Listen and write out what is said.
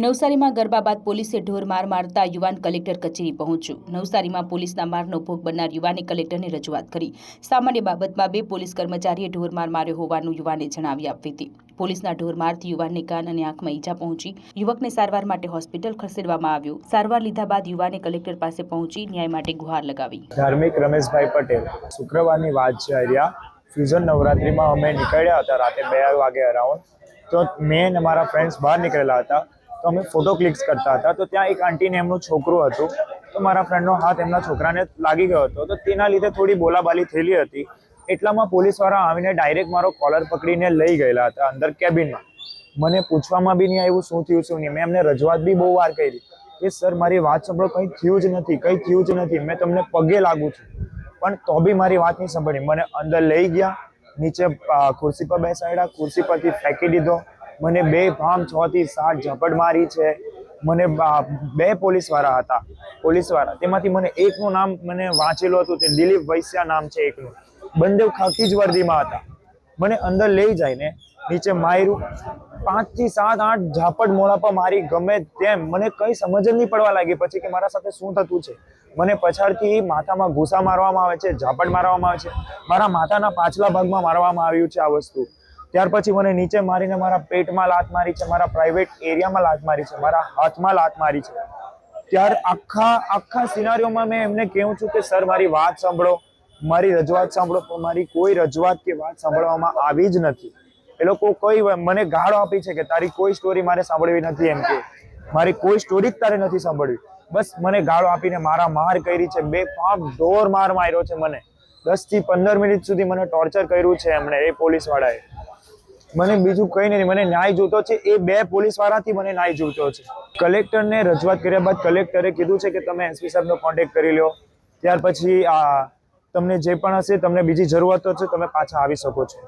નવસારીમાં ગરબા બાદ પોલીસે ઢોર માર મારતા યુવાન કલેક્ટર કચેરી પહોંચ્યું. નવસારીમાં પોલીસના મારનો ભોગ બનનાર યુવાને કલેક્ટરને રજૂઆત કરી. સામાન્ય બાબતમાં બે પોલીસ કર્મચારીએ ઢોર માર માર્યો હોવાનું યુવાને જણાવી આપી હતી. પોલીસના ઢોર મારથી યુવાનને કાન અને આંખમાં ઈજા પહોંચી. યુવકને સારવાર માટે હોસ્પિટલ ખસેડવામાં આવ્યો. સારવાર લીધા બાદ યુવાને કલેક્ટર પાસે પહોંચી ન્યાય માટે ગુહાર લગાવી. ધાર્મિક રમેશભાઈ પટેલ, શુક્રવારની વાત ફ્યુઝન નવરાત્રિમાં અમે નીકળ્યા હતા રાતે બે વાગે અરાઉન્ડ તો મેં અને ફ્રેન્ડ્સ બહાર નીકળેલા હતા. તો અમે ફોટો ક્લિક્સ કરતા હતા. તો ત્યાં એક આંટીને એમનું છોકરું હતું. તો મારા ફ્રેન્ડનો હાથ એમના છોકરાને લાગી ગયો હતો. તો તેના લીધે થોડી બોલાબાલી થયેલી હતી. એટલામાં પોલીસવાળા આવીને ડાયરેક્ટ મારો કોલર પકડીને લઈ ગયેલા હતા અંદર કેબિનમાં મને પૂછવામાં બી નહીં આવ્યું શું થયું, શું નહીં. મેં એમને રજૂઆત બી બહુ વાર કરી. કે સર, મારી વાત સાંભળો, કંઈ થયું જ નથી, કંઈ થયું જ નથી. મેં તમને પગે લાગુ છું. પણ તો બી મારી વાત નહીં સાંભળી. મને અંદર લઈ ગયા, નીચે ખુરશી પર બેસાડ્યા, ખુરશી પરથી ફેંકી દીધો. મને બે ભામ છ થી સાત ઝપટ મારી છે. મને બા- પોલીસવાળા હતા. પોલીસવાળા. તેમાંથી મને એકનું નામ મને વાંચેલું હતું, તે દિલીપ વૈશ્યા નામ છે એકનું. બંને ખાખી જ વર્દીમાં હતા. મને અંદર લઈ જઈને નીચે માર્યું પાંચથી સાત, આઠ ઝાપટ મોડા પર મારી ગમે તેમ. મને કઈ સમજ જ નહીં પડવા લાગી. પછી કે મારા સાથે શું થતું છે? મને પછાડથી માથામાં ઘૂસા મારવામાં આવે છે, ઝાપટ મારવામાં આવે છે. મારા માથાના પાછલા ભાગમાં મારવામાં આવ્યું છે આ વસ્તુ. ત્યાર પછી મને નીચે મારીને મારા પેટમાં લાત મારી છે, મારા પ્રાઇવેટ એરિયામાં લાત મારી છે, મારા હાથમાં લાત મારી છે. ત્યાર આખા આખા સિનારીઓમાં મેં એમને કહું છું કે, સર, મારી વાત સાંભળો, મારી રજૂઆત સાંભળો, પણ મારી કોઈ રજૂઆત કે વાત સાંભળવામાં આવી જ નથી. એ લોકો કોઈ મને ગાળો આપી છે કે, તારી કોઈ સ્ટોરી મારે સાંભળવી નથી એમ કે. મારી કોઈ સ્ટોરી જ તારે નથી સાંભળવી. બસ મને ગાળો આપીને મારા માર કરી છે, બે પાંચ ઢોર માર માર્યો છે મને. દસથી પંદર મિનિટ સુધી મને ટોર્ચર કર્યું છે એમણે, એ પોલીસ વાળાએ મને બીજું કંઈ નહીં મને ન્યાય જોતો છે. એ બે પોલીસ વાળાથી મને ન્યાય જોતો છે. કલેક્ટરને રજૂઆત કર્યા બાદ કલેક્ટરે કીધું છે કે તમે એસપી સાહેબનો કોન્ટેક્ટ કરી લો. ત્યાર પછી આ તમને જે પણ હશે, તમને બીજી જરૂરત હશે તમે પાછા આવી શકો છો.